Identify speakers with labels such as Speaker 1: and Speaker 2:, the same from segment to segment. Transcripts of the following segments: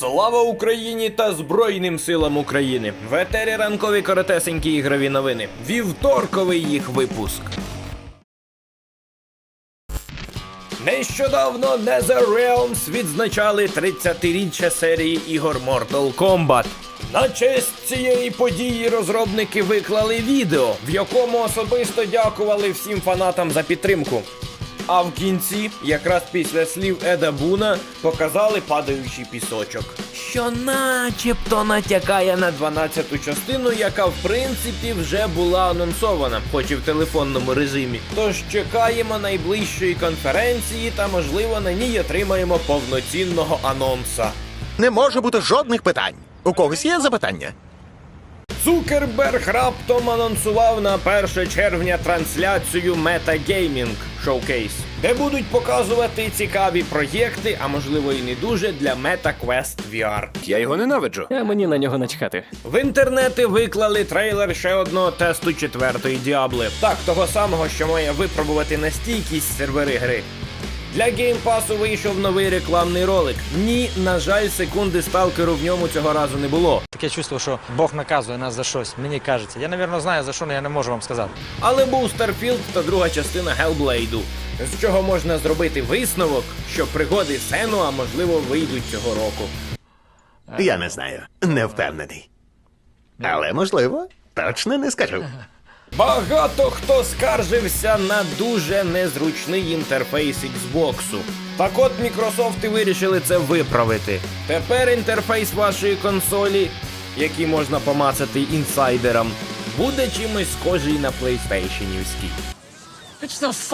Speaker 1: Слава Україні та Збройним силам України! В етері ранкові коротесенькі ігрові новини. Вівторковий їх випуск. Нещодавно NetherRealms відзначали 30-річчя серії ігор Mortal Kombat. На честь цієї події розробники виклали відео, в якому особисто дякували всім фанатам за підтримку. А в кінці, якраз після слів Еда Буна, показали падаючий пісочок. Що начебто натякає на 12-ту частину, яка в принципі вже була анонсована, хоч і в телефонному режимі. Тож чекаємо найближчої конференції та, можливо, на ній отримаємо повноцінного анонса.
Speaker 2: Не може бути жодних питань. У когось є запитання?
Speaker 1: Цукерберг раптом анонсував на 1 червня трансляцію Metagaming Showcase, де будуть показувати цікаві проєкти, а можливо і не дуже для MetaQuest VR.
Speaker 3: Я його ненавиджу.
Speaker 4: А мені на нього начхати.
Speaker 1: В інтернети виклали трейлер ще одного тесту четвертої Діабли. Так, того самого, що має випробувати настійкість сервери гри. Для геймпасу вийшов новий рекламний ролик. Ні, на жаль, секунди сталкеру в ньому цього разу не було.
Speaker 5: Таке чувство, що Бог наказує нас за щось. Мені кажеться. Я, напевно, знаю за що, але я не можу вам сказати.
Speaker 1: Але був Starfield та друга частина Hellblade, з чого можна зробити висновок, що пригоди Сену, а можливо, вийдуть цього року.
Speaker 2: Я не знаю. Не впевнений. Але можливо, точно не скажу.
Speaker 1: Багато хто скаржився на дуже незручний інтерфейс Xbox. Так от Мікрософти вирішили це виправити. Тепер інтерфейс вашої консолі, який можна помацати інсайдерам, буде чимось схожий на PlayStationівський.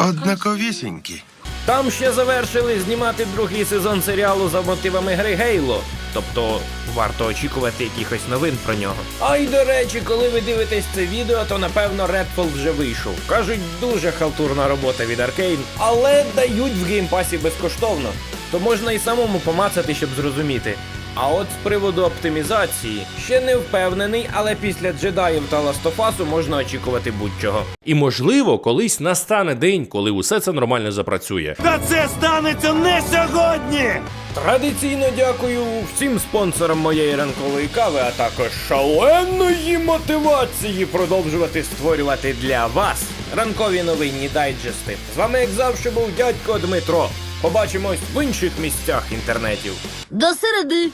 Speaker 3: Однаковісінькі.
Speaker 1: Там ще завершили знімати другий сезон серіалу за мотивами гри Гейло. Тобто варто очікувати якихось новин про нього. А й до речі, коли ви дивитесь це відео, то напевно Redfall вже вийшов. Кажуть, дуже халтурна робота від Arkane, але дають в геймпасі безкоштовно. То можна і самому помацати, щоб зрозуміти. А от з приводу оптимізації ще не впевнений, але після джедаїв та ластофасу можна очікувати будь-чого.
Speaker 6: І можливо, колись настане день, коли усе це нормально запрацює. Та це станеться не сьогодні.
Speaker 1: Традиційно дякую всім спонсорам моєї ранкової кави, а також шаленої мотивації продовжувати створювати для вас ранкові новинні дайджести. З вами, як завжди, був дядько Дмитро. Побачимось в інших місцях інтернетів.
Speaker 7: До середи.